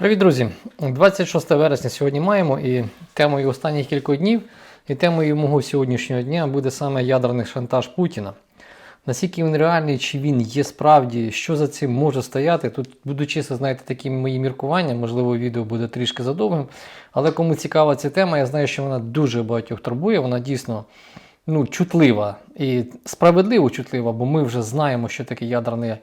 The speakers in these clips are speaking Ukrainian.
Привіт, друзі! 26 вересня сьогодні маємо і темою останніх кількох днів, і темою мого сьогоднішнього дня буде саме ядерний шантаж Путіна. Наскільки він реальний, чи він є справді, що за цим може стояти? Тут буду чесно, знаєте, такі мої міркування, можливо, відео буде трішки задовгим. Але кому цікава ця тема, я знаю, що вона дуже багатьох турбує, вона дійсно ну, чутлива і справедливо чутлива, бо ми вже знаємо, що таке ядерний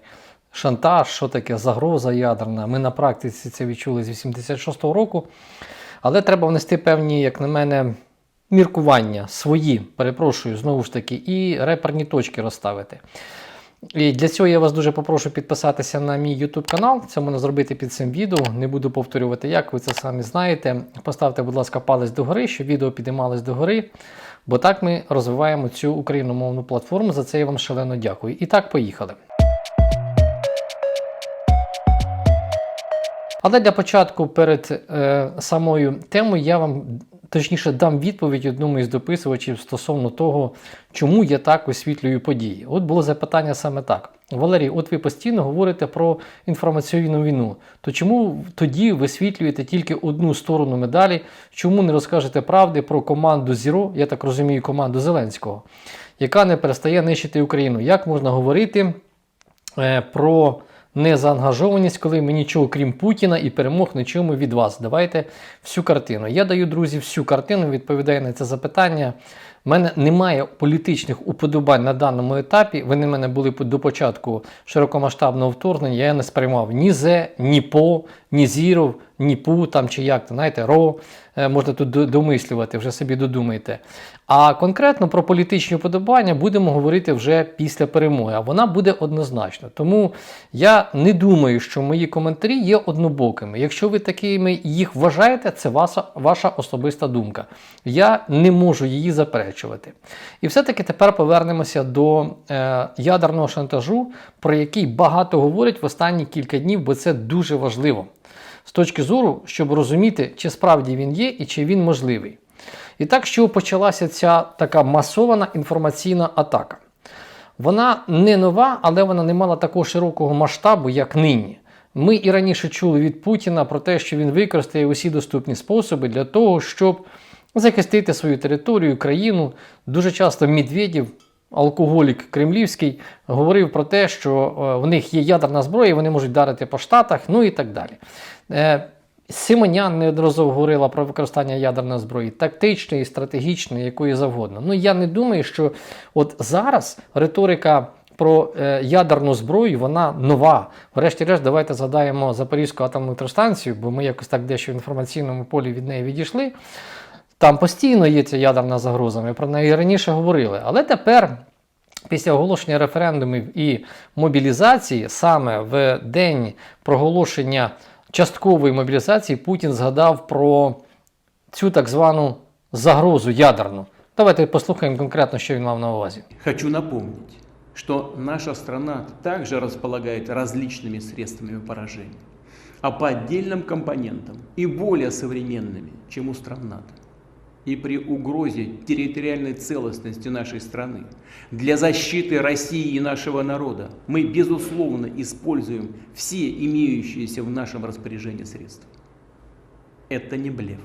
шантаж, що таке загроза ядерна. Ми на практиці це відчули з 86-го року. Але треба внести певні, як на мене, міркування свої, перепрошую, знову ж таки, і реперні точки розставити. І для цього я вас дуже попрошу підписатися на мій YouTube канал. Це можна зробити під цим відео. Не буду повторювати, як ви це самі знаєте. Поставте, будь ласка, палець догори, щоб відео підіймалось догори. Бо так ми розвиваємо цю україномовну платформу. За це я вам шалено дякую. І так, поїхали. Але для початку перед е, самою темою я вам точніше дам відповідь одному із дописувачів стосовно того, чому я так освітлюю події. От було запитання саме так. Валерій, от ви постійно говорите про інформаційну війну. То чому тоді висвітлюєте тільки одну сторону медалі? Чому не розкажете правди про команду Зіро, я так розумію, команду Зеленського, яка не перестає нищити Україну? Як можна говорити е, про незаангажованість, коли ми нічого крім Путіна і перемог не чуємо від вас. Давайте всю картину. Я даю, друзі, всю картину, відповідаю на це запитання. У мене немає політичних уподобань на даному етапі. Вони в мене були до початку широкомасштабного вторгнення. Я не сприймав ні зе, ні по, ні зіров, ні пу там чи як, знаєте, ро. Е, Можна тут домислювати, вже собі додумайте. А конкретно про політичні вподобання будемо говорити вже після перемоги. А вона буде однозначно. Тому я не думаю, що мої коментарі є однобокими. Якщо ви такими їх вважаєте, це ваша, ваша особиста думка. Я не можу її заперечувати. І все-таки тепер повернемося до е, ядерного шантажу, про який багато говорять в останні кілька днів, бо це дуже важливо. З точки зору, щоб розуміти, чи справді він є і чи він можливий. І так, що почалася ця така масована інформаційна атака. Вона не нова, але вона не мала такого широкого масштабу, як нині. Ми і раніше чули від Путіна про те, що він використає усі доступні способи для того, щоб захистити свою територію, країну. Дуже часто Медведєв, алкоголік кремлівський, говорив про те, що е, в них є ядерна зброя, вони можуть вдарити по штатах, ну і так далі. Е, Симонян неодноразово говорила про використання ядерної зброї, тактичної, стратегічної, якої завгодно. Ну я не думаю, що от зараз риторика про е, ядерну зброю вона нова. Врешті-решт, давайте згадаємо Запорізьку атомну електростанцію, бо ми якось так дещо в інформаційному полі від неї відійшли. Там постійно є ця ядерна загроза. Ми про неї раніше говорили. Але тепер. Після оголошення референдумів і мобілізації, саме в день проголошення часткової мобілізації, Путін згадав про цю так звану загрозу ядерну. Давайте послухаємо конкретно, що він мав на увазі. Хочу напомнить, что наша страна также располагает различными средствами поражения, а по отдельным компонентам и более современными, чем у стран НАТО. И при угрозе территориальной целостности нашей страны для защиты России и нашего народа мы, безусловно, используем все имеющиеся в нашем распоряжении средства. Это не блеф.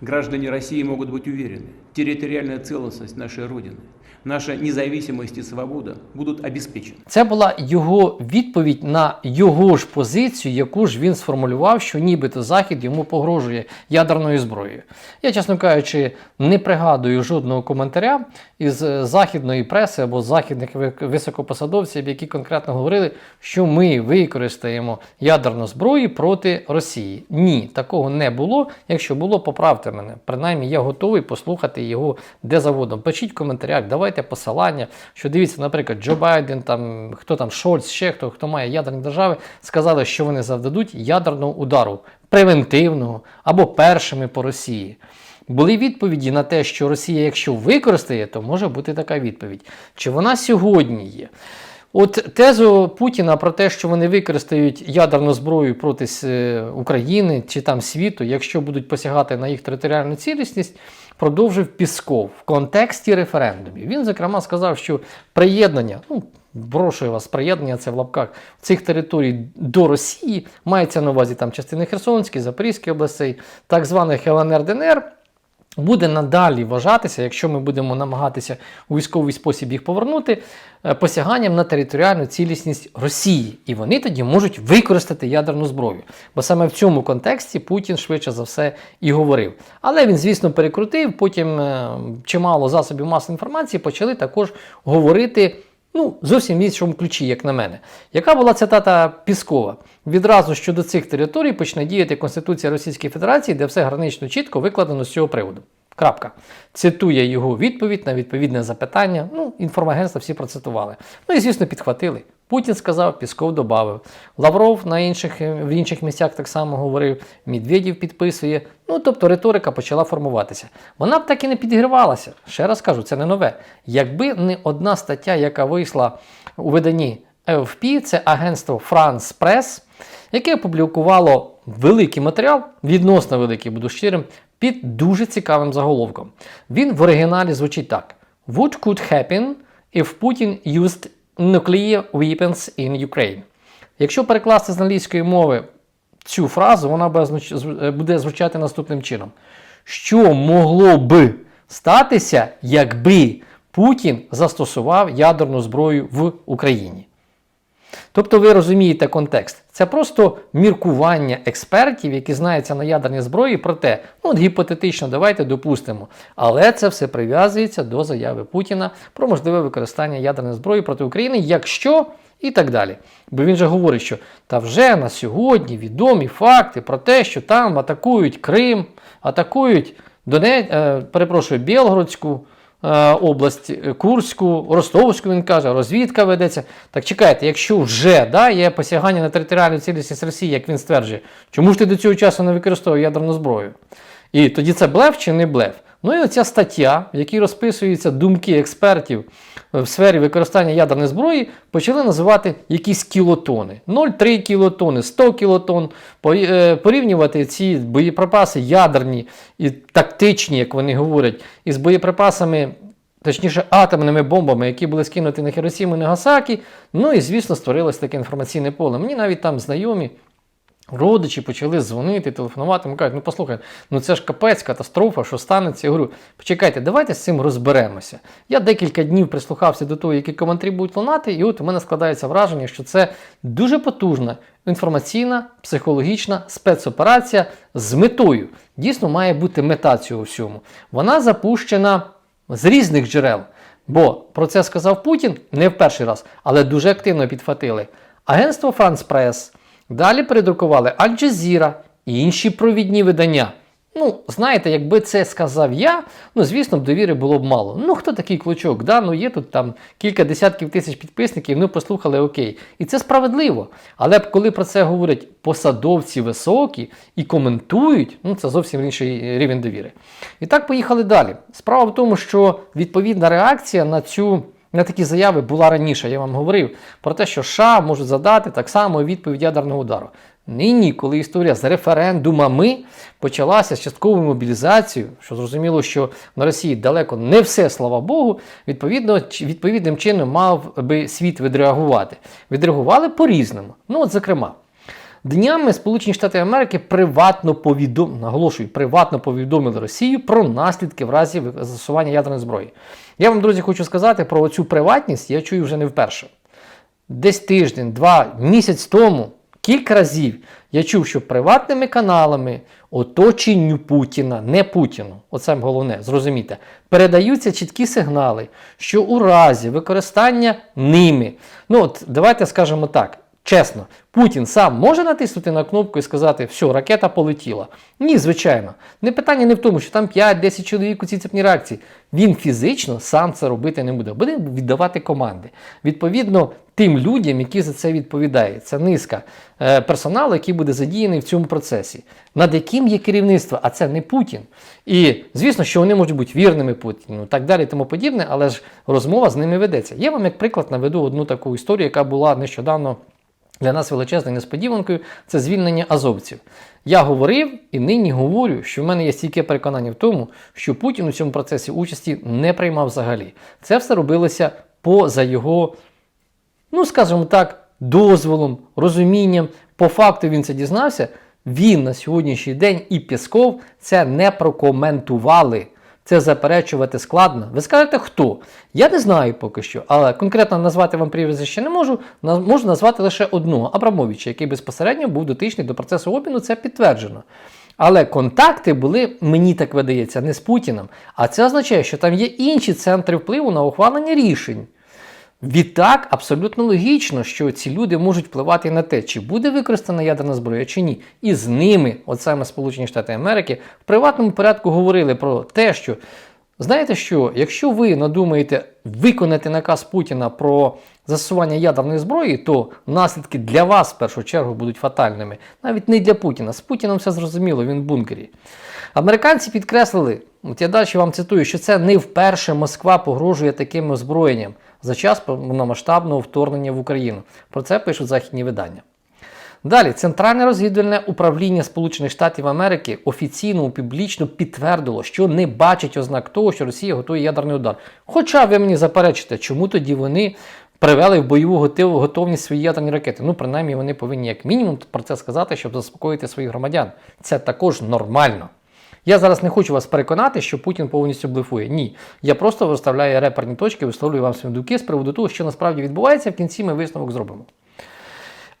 Граждане России могут быть уверены, территориальная целостность нашей Родины, наша независимость и свобода будут обеспечены. Це була його відповідь на його ж позицію, яку ж він сформулював, що нібито Захід йому погрожує ядерною зброєю. Я, чесно кажучи, не пригадую жодного коментаря із західної преси або західних високопосадовців, які конкретно говорили, що ми використаємо ядерну зброю проти Росії. Ні, такого не було. Якщо було, поправте мене. Принаймні, я готовий послухати його де заводом. Пишіть в коментарях, давайте посилання. Що дивіться, наприклад, Джо Байден, там хто там Шольц, ще хто, хто має ядерні держави, сказали, що вони завдадуть ядерного удару превентивного або першими по Росії. Були відповіді на те, що Росія, якщо використає, то може бути така відповідь. Чи вона сьогодні є? От тезу Путіна про те, що вони використають ядерну зброю проти е, України чи там світу, якщо будуть посягати на їх територіальну цілісність, продовжив Пісков в контексті референдумів. Він, зокрема, сказав, що приєднання, ну, Брошую вас приєднання, це в лапках цих територій до Росії, мається на увазі там частини Херсонської, Запорізької областей, так званих ЛНР ДНР, буде надалі вважатися, якщо ми будемо намагатися у військовий спосіб їх повернути, е, посяганням на територіальну цілісність Росії. І вони тоді можуть використати ядерну зброю. Бо саме в цьому контексті Путін швидше за все і говорив. Але він, звісно, перекрутив. Потім е, чимало засобів масової інформації почали також говорити. Ну, зовсім в іншому ключі, як на мене. Яка була цитата Піскова? Відразу щодо цих територій почне діяти Конституція Російської Федерації, де все гранично чітко викладено з цього приводу. Крапка. Цитує його відповідь на відповідне запитання. Ну, інформагентства всі процитували. Ну і, звісно, підхватили. Путін сказав, Пісков додав. Лавров на інших, в інших місцях так само говорив, Медведєв підписує. Ну, тобто риторика почала формуватися. Вона б так і не підігривалася. Ще раз кажу, це не нове. Якби не одна стаття, яка вийшла у виданні AFP, це агентство France Press, яке опублікувало великий матеріал, відносно великий, буду щирим, під дуже цікавим заголовком. Він в оригіналі звучить так: What could happen if Putin used nuclear weapons in Ukraine? Якщо перекласти з англійської мови цю фразу, вона буде звуч- зв- буде звучати наступним чином: Що могло би статися, якби Путін застосував ядерну зброю в Україні? Тобто ви розумієте контекст. Це просто міркування експертів, які знаються на ядерній зброї, про те, ну от гіпотетично, давайте допустимо. Але це все прив'язується до заяви Путіна про можливе використання ядерної зброї проти України, якщо і так далі. Бо він же говорить, що та вже на сьогодні відомі факти про те, що там атакують Крим, атакують Доне... е, перепрошую, Білгородську область, е, Курську, Ростовську, він каже, розвідка ведеться. Так чекайте, якщо вже да, є посягання на територіальну цілісність Росії, як він стверджує, чому ж ти до цього часу не використовував ядерну зброю? І тоді це блеф чи не блеф? Ну і оця стаття, в якій розписуються думки експертів в сфері використання ядерної зброї, почали називати якісь кілотони. 0,3 кілотони, 100 кілотон, е, порівнювати ці боєприпаси ядерні і тактичні, як вони говорять, із боєприпасами. Точніше, атомними бомбами, які були скинуті на Хіросіму і Нагасакі. Ну і, звісно, створилось таке інформаційне поле. Мені навіть там знайомі Родичі почали дзвонити, телефонувати. Ми кажуть, ну послухай, ну це ж капець, катастрофа, що станеться. Я говорю, почекайте, давайте з цим розберемося. Я декілька днів прислухався до того, які коментарі будуть лунати, і от у мене складається враження, що це дуже потужна інформаційна, психологічна спецоперація з метою. Дійсно, має бути мета цього всьому. Вона запущена з різних джерел. Бо про це сказав Путін не в перший раз, але дуже активно підхватили. Агентство France Press, Далі передрукували Аль Джазіра і інші провідні видання. Ну, знаєте, якби це сказав я, ну звісно б довіри було б мало. Ну хто такий клочок? Да? Ну є тут там кілька десятків тисяч підписників, ну послухали окей. І це справедливо. Але коли про це говорять посадовці високі і коментують, ну це зовсім інший рівень довіри. І так поїхали далі. Справа в тому, що відповідна реакція на цю. На такі заяви була раніше, я вам говорив про те, що США можуть задати так само відповідь ядерного удару. Нині, коли історія з референдумами почалася з частковою мобілізацією, що зрозуміло, що на Росії далеко не все, слава Богу, відповідно, відповідним чином мав би світ відреагувати. Відреагували по-різному. Ну, от, зокрема, Днями Сполучені Штати Америки приватно повідом... наголошую, приватно повідомили Росію про наслідки в разі застосування ядерної зброї. Я вам, друзі, хочу сказати про цю приватність, я чую вже не вперше. Десь тиждень, два, місяць тому, кілька разів я чув, що приватними каналами оточенню Путіна, не Путіну, оце головне, зрозумійте, передаються чіткі сигнали, що у разі використання ними, ну от давайте скажемо так. Чесно, Путін сам може натиснути на кнопку і сказати, все, ракета полетіла. Ні, звичайно. Не питання не в тому, що там 5-10 чоловік у цій цепній реакції. Він фізично сам це робити не буде, буде віддавати команди. Відповідно, тим людям, які за це відповідають. Це низка е, персоналу, який буде задіяний в цьому процесі, над яким є керівництво, а це не Путін. І звісно, що вони можуть бути вірними Путіну, так далі, тому подібне, але ж розмова з ними ведеться. Я вам як приклад наведу одну таку історію, яка була нещодавно. Для нас величезною несподіванкою це звільнення азовців. Я говорив і нині говорю, що в мене є стійке переконання в тому, що Путін у цьому процесі участі не приймав взагалі. Це все робилося поза його ну скажімо так, дозволом, розумінням, по факту він це дізнався, він на сьогоднішній день і Пєсков це не прокоментували. Це заперечувати складно. Ви скажете, хто? Я не знаю поки що, але конкретно назвати вам прізвище не можу. Можу назвати лише одного Абрамовича, який безпосередньо був дотичний до процесу обміну, це підтверджено. Але контакти були, мені так видається, не з Путіним. А це означає, що там є інші центри впливу на ухвалення рішень. Відтак, абсолютно логічно, що ці люди можуть впливати на те, чи буде використана ядерна зброя чи ні. І з ними, от саме Сполучені Штати Америки, в приватному порядку говорили про те, що знаєте що, якщо ви надумаєте виконати наказ Путіна про застосування ядерної зброї, то наслідки для вас в першу чергу будуть фатальними. Навіть не для Путіна. З Путіном все зрозуміло, він в бункері. Американці підкреслили, от я далі вам цитую, що це не вперше Москва погрожує таким озброєнням за час повномасштабного вторгнення в Україну. Про це пишуть західні видання. Далі, Центральне розвідувальне управління Сполучених Штатів Америки офіційно публічно підтвердило, що не бачить ознак того, що Росія готує ядерний удар. Хоча ви мені заперечите, чому тоді вони привели в бойову готовність свої ядерні ракети. Ну, принаймні, вони повинні як мінімум про це сказати, щоб заспокоїти своїх громадян. Це також нормально. Я зараз не хочу вас переконати, що Путін повністю блефує. Ні. Я просто виставляю реперні точки, висловлюю вам свої з приводу того, що насправді відбувається. В кінці ми висновок зробимо.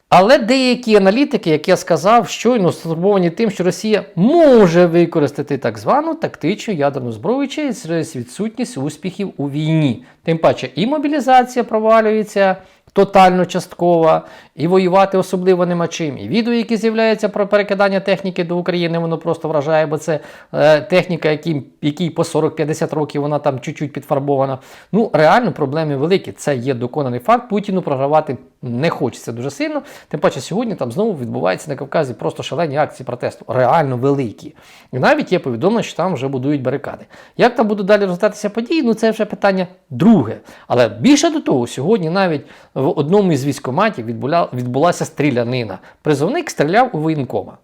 Але деякі аналітики, як я сказав, щойно стурбовані тим, що Росія може використати так звану тактичну ядерну зброю через відсутність успіхів у війні. Тим паче і мобілізація провалюється тотально часткова, і воювати особливо нема чим. І відео, які з'являються про перекидання техніки до України, воно просто вражає, бо це е, техніка, якій, якій по 40-50 років вона там чуть-чуть підфарбована. Ну, реально проблеми великі. Це є доконаний факт. Путіну програвати не хочеться дуже сильно. Тим паче, сьогодні там знову відбувається на Кавказі просто шалені акції протесту, реально великі. І навіть є повідомлення, що там вже будують барикади. Як там будуть далі розвиватися події, ну це вже питання друге. Але більше до того, сьогодні навіть в одному із військоматів відбулася стрілянина. Призовник стріляв у воєнкома.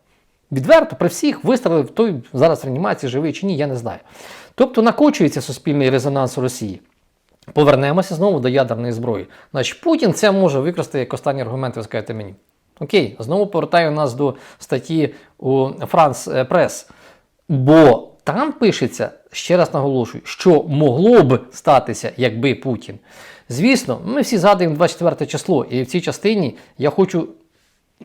Відверто при всіх вистрелив той зараз в реанімації живий чи ні, я не знаю. Тобто накочується суспільний резонанс Росії. Повернемося знову до ядерної зброї. Значить, Путін це може використати як останній аргумент, ви скажете мені. Окей, знову повертаю нас до статті у Франс е, Прес. Бо там пишеться, ще раз наголошую, що могло б статися, якби Путін. Звісно, ми всі згадуємо 24 число, і в цій частині я хочу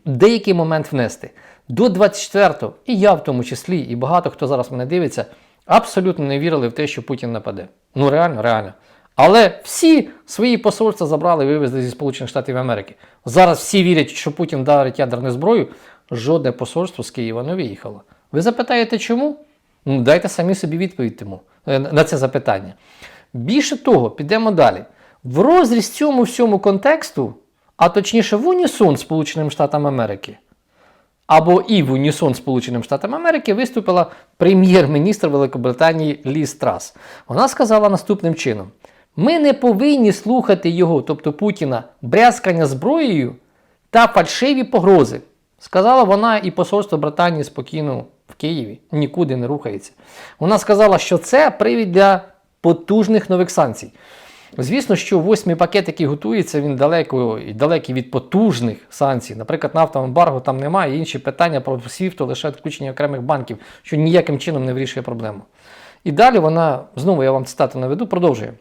деякий момент внести. До 24-го, і я в тому числі, і багато хто зараз мене дивиться, абсолютно не вірили в те, що Путін нападе. Ну реально, реально. Але всі свої посольства забрали і вивезли зі Сполучених Штатів Америки. Зараз всі вірять, що Путін вдарить ядерну зброю. Жодне посольство з Києва не виїхало. Ви запитаєте, чому? Ну, дайте самі собі відповідь тому, е, на це запитання. Більше того, підемо далі. В розріз цьому всьому контексту, а точніше в унісон Сполученим Штатам Америки, або і в унісон Сполученим Штатам Америки виступила прем'єр-міністр Великобританії Ліз Трас. Вона сказала наступним чином: ми не повинні слухати його, тобто Путіна, брязкання зброєю та фальшиві погрози. Сказала вона, і посольство Британії спокійно в Києві нікуди не рухається. Вона сказала, що це привід для потужних нових санкцій. Звісно, що восьмий пакет, який готується, він далеко і далекий від потужних санкцій. Наприклад, нафтового ембарго там немає, і інші питання про то лише відключення окремих банків, що ніяким чином не вирішує проблему. І далі вона, знову я вам цитату наведу, продовжує.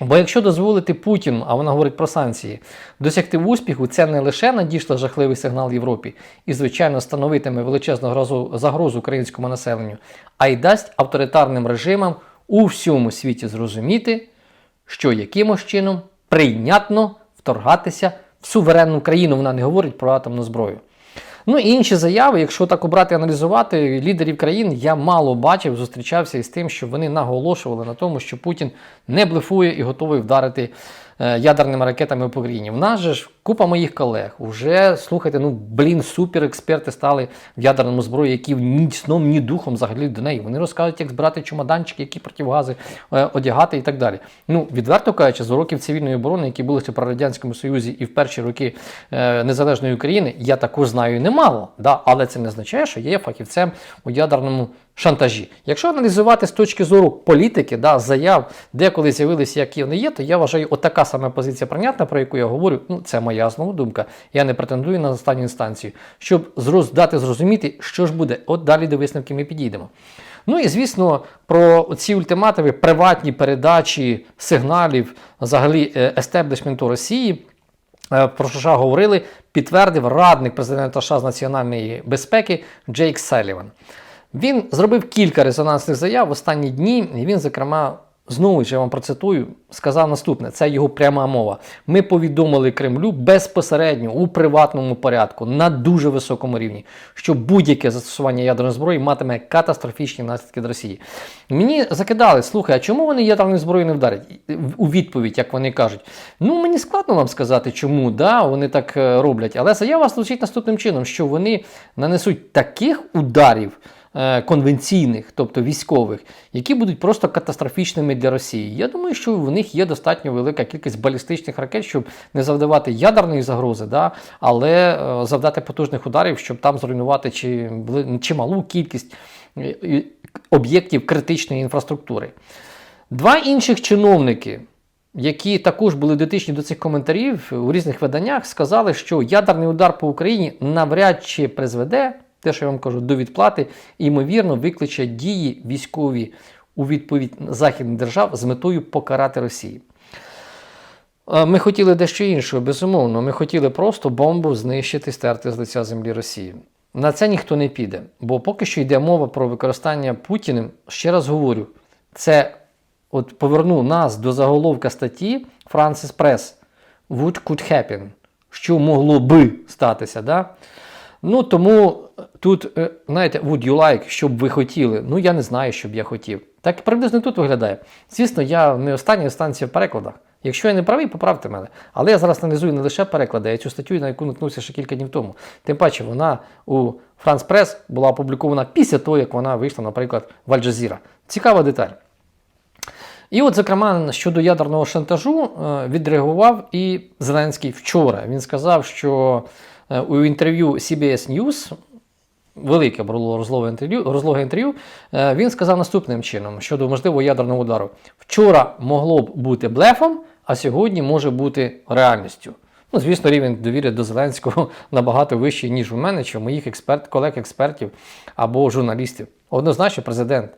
Бо якщо дозволити Путіну, а вона говорить про санкції, досягти успіху, це не лише надійшла жахливий сигнал Європі і, звичайно, становитиме величезну грозу, загрозу українському населенню, а й дасть авторитарним режимам у всьому світі зрозуміти, що якимось чином прийнятно вторгатися в суверенну країну. Вона не говорить про атомну зброю. Ну і інші заяви, якщо так обрати аналізувати лідерів країн, я мало бачив, зустрічався із тим, що вони наголошували на тому, що Путін не блефує і готовий вдарити е, ядерними ракетами по країні. В нас же ж купа моїх колег вже слухайте, ну блін, суперексперти стали в ядерному зброї, які ні сном, ні духом взагалі до неї. Вони розказують, як збирати чемоданчики, які противогази е, одягати і так далі. Ну, відверто кажучи, з уроків цивільної оборони, які були ще при Радянському Союзі і в перші роки е, незалежної України, я також знаю немало. Да? Але це не означає, що я є фахівцем у ядерному шантажі. Якщо аналізувати з точки зору політики, да, заяв, деколи з'явилися, які вони є, то я вважаю, отака сама позиція прийнятна, про яку я говорю. Ну, це моя основна думка. Я не претендую на останню інстанцію, щоб дати зрозуміти, що ж буде. От далі до висновки ми підійдемо. Ну і звісно, про ці ультимативи, приватні передачі сигналів взагалі е, естеблішменту Росії. е, Про США говорили, підтвердив радник президента США з національної безпеки Джейк Селіван. Він зробив кілька резонансних заяв в останні дні, і він, зокрема, знову ж я вам процитую, сказав наступне: це його пряма мова. Ми повідомили Кремлю безпосередньо у приватному порядку на дуже високому рівні, що будь-яке застосування ядерної зброї матиме катастрофічні наслідки для Росії. Мені закидали, слухай, а чому вони ядерною зброєю не вдарять? У відповідь, як вони кажуть. Ну, мені складно вам сказати, чому да, вони так е, роблять. Але заява звучить наступним чином, що вони нанесуть таких ударів конвенційних, тобто військових, які будуть просто катастрофічними для Росії. Я думаю, що в них є достатньо велика кількість балістичних ракет, щоб не завдавати ядерної загрози, да, але е, завдати потужних ударів, щоб там зруйнувати чи, чималу кількість е, е, об'єктів критичної інфраструктури. Два інших чиновники, які також були дотичні до цих коментарів у різних виданнях, сказали, що ядерний удар по Україні навряд чи призведе, те, що я вам кажу, до відплати, ймовірно, викличе дії військові у відповідь західних держав з метою покарати Росію. Е, Ми хотіли дещо іншого, безумовно. Ми хотіли просто бомбу знищити, стерти з лиця землі Росії. На це ніхто не піде, бо поки що йде мова про використання Путіним. Ще раз говорю, це от поверну нас до заголовка статті Francis Press What could happen? Що могло би статися? Да? Ну тому тут, е, знаєте, would you like, що б ви хотіли? Ну я не знаю, що б я хотів. Так приблизно тут виглядає. Звісно, я не остання інстанція в перекладах. Якщо я не правий, поправте мене. Але я зараз аналізую не лише переклади, й цю статтю, на яку наткнувся ще кілька днів тому. Тим паче, вона у France Press була опублікована після того, як вона вийшла, наприклад, в Аль-Джазіра. Цікава деталь. І от, зокрема, щодо ядерного шантажу е, відреагував і Зеленський вчора. Він сказав, що е, у інтерв'ю CBS News, велике було розлоге інтерв'ю, розлоге інтерв'ю, е, він сказав наступним чином щодо можливого ядерного удару. Вчора могло б бути блефом, а сьогодні може бути реальністю. Ну, звісно, рівень довіри до Зеленського набагато вищий, ніж у мене, чи у моїх експерт, колег-експертів або журналістів. Однозначно, президент.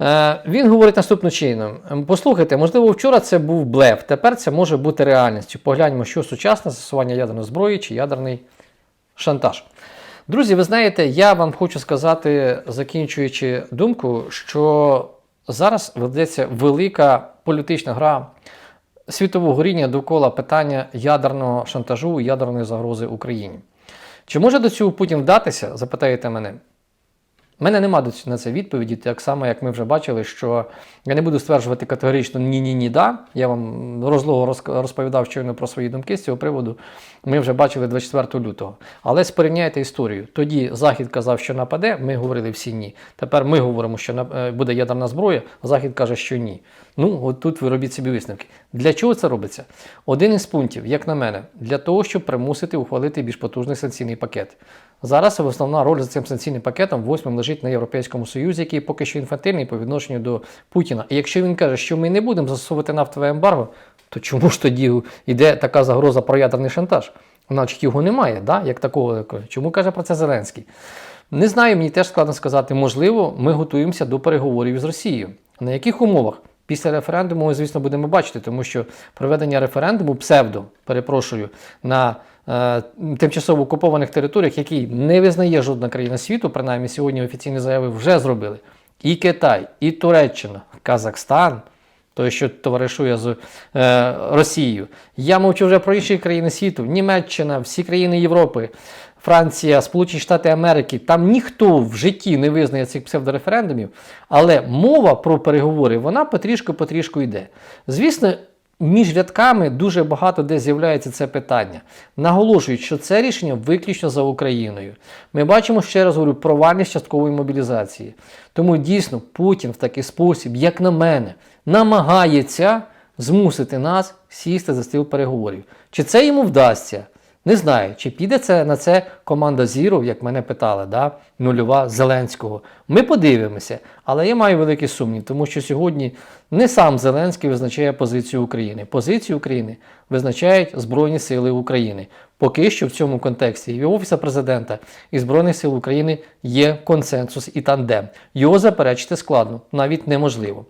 Е, Він говорить наступним чином: послухайте, можливо, вчора це був блеф, тепер це може бути реальністю. Погляньмо, що сучасне застосування ядерної зброї чи ядерний шантаж. Друзі, ви знаєте, я вам хочу сказати, закінчуючи думку, що зараз ведеться велика політична гра світового рівня довкола питання ядерного шантажу, ядерної загрози Україні. Чи може до цього Путін вдатися? Запитаєте мене. У мене нема на це відповіді, так само, як ми вже бачили, що я не буду стверджувати категорично ні-ні-ні, да. Я вам розлого розповідав щойно про свої думки з цього приводу. Ми вже бачили 24 лютого. Але спорівняйте історію. Тоді Захід казав, що нападе, ми говорили всі ні. Тепер ми говоримо, що е, буде ядерна зброя, Захід каже, що ні. Ну, от тут ви робіть собі висновки. Для чого це робиться? Один із пунктів, як на мене, для того, щоб примусити ухвалити більш потужний санкційний пакет. Зараз основна роль за цим санкційним пакетом восьмим лежить на Європейському Союзі, який поки що інфантильний по відношенню до Путіна. І якщо він каже, що ми не будемо застосовувати нафтове ембарго, то чому ж тоді йде така загроза про ядерний шантаж? Значить, його немає, да? як такого. Чому каже про це Зеленський? Не знаю, мені теж складно сказати. Можливо, ми готуємося до переговорів з Росією. На яких умовах? Після референдуму ми, звісно, будемо бачити, тому що проведення референдуму псевдо, перепрошую, на е, тимчасово окупованих територіях, які не визнає жодна країна світу, принаймні сьогодні офіційні заяви вже зробили. І Китай, і Туреччина, Казахстан, той, що товаришує з е, Росією. Я мовчу вже про інші країни світу, Німеччина, всі країни Європи, Франція, Сполучені Штати Америки. Там ніхто в житті не визнає цих псевдореферендумів, але мова про переговори вона потрішку-потрішку йде. Звісно. Між рядками дуже багато де з'являється це питання. Наголошують, що це рішення виключно за Україною. Ми бачимо, ще раз говорю, провальність часткової мобілізації. Тому дійсно Путін в такий спосіб, як на мене, намагається змусити нас сісти за стіл переговорів. Чи це йому вдасться? Не знаю, чи піде це на це команда Зіров, як мене питали, да? нульова Зеленського. Ми подивимося, але я маю великий сумнів, тому що сьогодні не сам Зеленський визначає позицію України. Позицію України визначають Збройні Сили України. Поки що в цьому контексті і Офісу президента і Збройних сил України є консенсус і тандем. Його заперечити складно, навіть неможливо.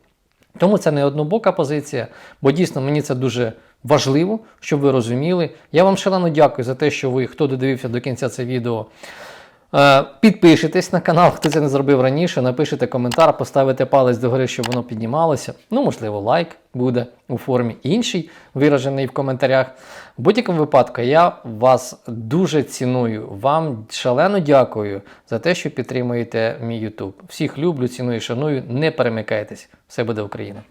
Тому це не однобока позиція, бо дійсно мені це дуже важливо, щоб ви розуміли. Я вам шалено дякую за те, що ви, хто додивився до кінця це відео, е, підпишитесь на канал, хто це не зробив раніше, напишите коментар, поставите палець догори, щоб воно піднімалося. Ну, можливо, лайк буде у формі іншій, виражений в коментарях. В будь-якому випадку я вас дуже ціную. Вам шалено дякую за те, що підтримуєте мій YouTube. Всіх люблю, ціную, шаную. Не перемикайтесь. Все буде Україна!